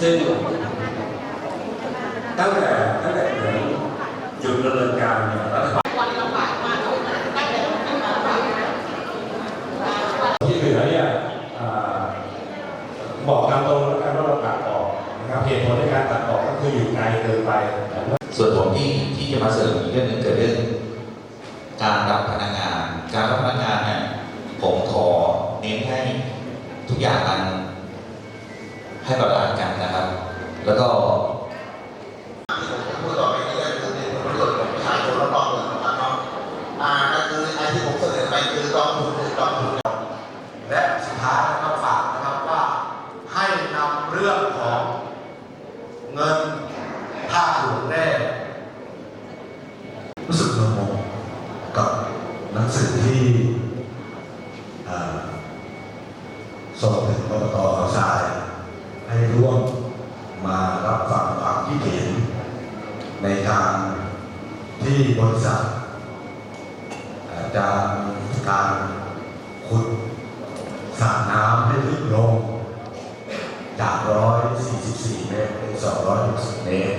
ซึ่งตั้งแต่ตั้งแต่เหมือนหยุดดำเนินการเนี่ยรัฐบาลที่เหลือเนี่ยบอกตามตรงแล้วกันว่าเราตัดออกนะครับเหตุผลในการตัดออกก็คืออยู่ไกลเกินไป ส่วนผมที่ที่จะมาเสริมอีกเรื่องหนึงเกิดเรื่องการรับ เงินภาคหลวงแร่รู้สึกงงกับหนังสือที่ส่งถึงกรกตทรายให้ร่วมมารับฟังความคิดเห็น ในการที่บริษัทอ่าจะการขุดสระน้ำให้ลึกลงจาก 144 เมตร 260 เมตร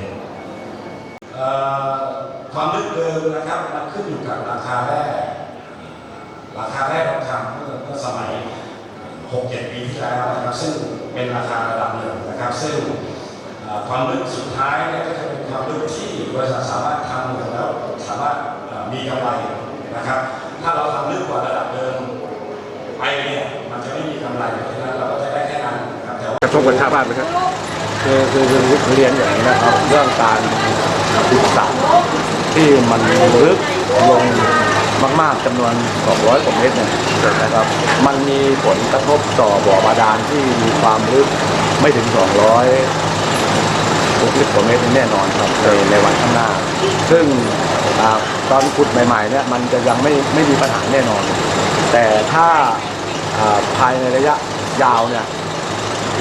เอ่อความลึกเดิมนะครับมันขึ้นอยู่กับราคาแร่ราคาแร่ทองคำเมื่อเมื่อสมัย 6-7 ปีที่แล้วนะครับซึ่งเป็นราคาระดับหนึ่งนะครับ ซึ่งเอ่อความลึกสุดท้ายเนี่ยก็จะเป็นความลึกที่บริษัทสามารถทำแล้วสามารถเอ่อมีกำไรนะครับ ถ้าเราทำลึกกว่าระดับเดิมไปเนี่ยมันจะไม่มีกำไรเพราะฉะนั้นเราก็จะได้แค่นั้นนะครับแต่ว่ากระทบกับชาวบ้านไหมครับ คือคือคือเรียนอย่างนี้นะครับ เรื่องการศึกษาที่มันลึกลงมากๆจำนวน 200กว่าเมตรเนี่ยนะครับ มันมีผลกระทบต่อบ่อบาดาลที่มีความลึกไม่ถึง 200 60กว่าเมตรแน่นอนครับในในวันข้างหน้า ซึ่งอ่าตอนขุดใหม่ๆเนี่ยมันจะยังไม่ไม่มีปัญหาแน่นอน แต่ถ้าอ่าภายในระยะยาวเนี่ย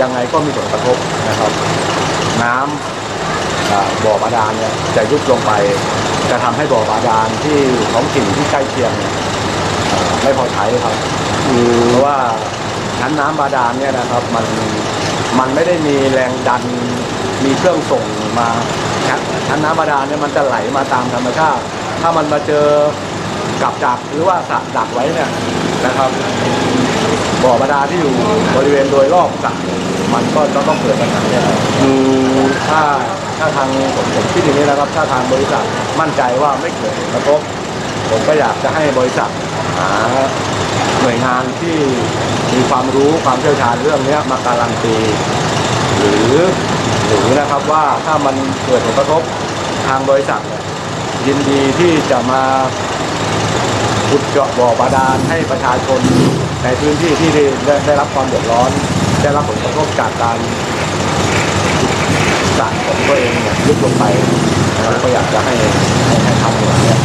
ยังไงก็มีผลกระทบนะครับ น้ำอ่าบ่อบาดาลเนี่ยจะยุบลงไป จะทำให้บ่อบาดาลที่ท้องถิ่นที่ใกล้เคียงไม่พอใช้ครับเพราะว่าชั้นน้ำบาดาลเนี่ยนะครับมันมันไม่ได้มีแรงดันมีเครื่องส่งมาชั้นชั้นน้ำบาดาลเนี่ยมันจะไหลมาตามธรรมชาติ ถ้ามันมาเจอกับดักหรือว่าสะดักไว้เนี่ยนะครับ บ่อบาดาลที่อยู่บริเวณโดยรอบสระมันก็จะต้องเกิดปัญหาเนี่ยครับถ้าถ้าทางผมผมคิดอย่างนี้นะครับ ถ้าทางบริษัทมั่นใจว่าไม่เกิดผลกระทบผมก็อยากจะให้บริษัทหาหน่วยงานที่มีความรู้ความเชี่ยวชาญเรื่องนี้มาการันตีหรือหรือนะครับว่าถ้ามันเกิดผลกระทบทางบริษัทยยินดีที่จะมาขุดเจาะบ่อบาดาลให้ประชาชน ในพื้นที่ที่ได้ได้รับความเดือดร้อน ได้รับผลกระทบจากการสารของตัวเองเนี่ยลึกลงไปนะครับก็อยากจะให้ให้ให้ทำอย่างนี้ย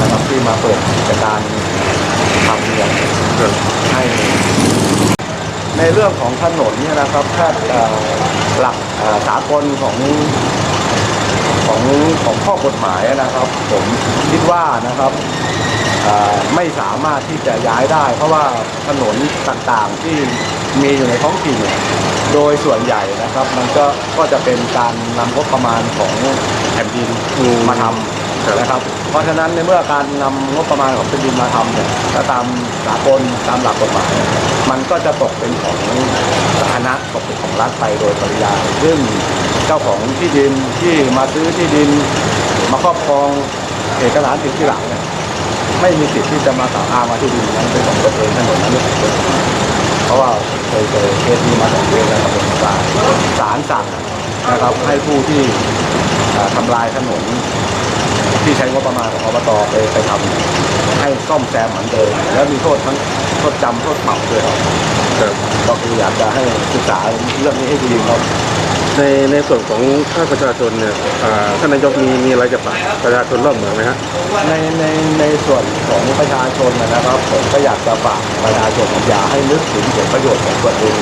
นะครับที่มาเปิดกิจการทำอย่างให้ ในเรื่องของถนนเนี่ยนะครับถ้าเอ่อหลักเอ่อสากลของ ของของข้อกฎหมายนะครับ ผมคิดว่านะครับ ไม่สามารถที่จะย้ายได้ เพราะว่าถนนต่างๆที่มีอยู่ในท้องถิ่นโดยส่วนใหญ่นะครับ มันก็ก็จะเป็นการนำงบประมาณของแผ่นดินมาทำนะครับ เพราะฉะนั้นในเมื่อการนำงบประมาณของแผ่นดินมาทำเนี่ยถ้าตามสากลตามหลักกฎหมาย มันก็จะตกเป็นของสาธารณะตกเป็นของรัฐไปโดยปริยายซึ่งเจ้าของที่ดินที่มาซื้อที่ดินมาครอบครองเอกสารสิทธิ์ที่หลัง ไม่มีสิทธิ์ที่จะมากล่าวอ้างว่าที่ดินนั้นเป็นของตนเองถนนนั้นเป็นของตนเองเพราะว่าเคยเจอเคสนี้มาสองเคสแล้วครับเป็นศาลศาลสั่งนะครับให้ผู้ที่ทำลายถนนที่ใช้งบประมาณของอบตไปไปทำให้ซ่อมแซมเหมือนเดิมแล้วมีโทษทั้งโทษจำโทษปรับด้วยครับก็คืออยากจะให้ศึกษาเรื่องนี้ให้ดีครับ ในในส่วนของภาคประชาชนเนี่ยอ่าท่านนายกมีมีอะไรจะฝากประชาชนรอบเมืองไหมฮะ ในในในส่วนของประชาชนนะครับผมก็อยากจะฝากประชาชนอย่าให้นึกถึงผลประโยชน์ของตัวเอง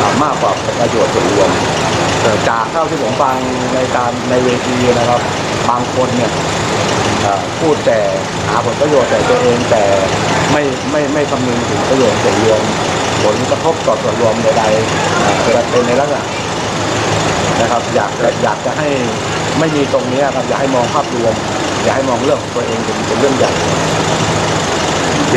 อ่ามากกว่าประโยชน์ส่วนรวมจากเท่าที่ผมฟังในการในเวทีนะครับ บางคนเนี่ยอ่อพูดแต่หาผลประโยชน์แต่ตัวเองแต่ไม่ไม่ไม่คำนึงถึงประโยชน์ส่วนรวม ผลกระทบต่อส่วนรวมใดๆเอ่อเป็นเป็นในลักษณะ นะครับ อยากอยากจะให้ไม่มีตรงนี้ครับอยากให้มองภาพรวม อยากให้มองเรื่องของตัวเองเป็นเป็นเรื่องใหญ่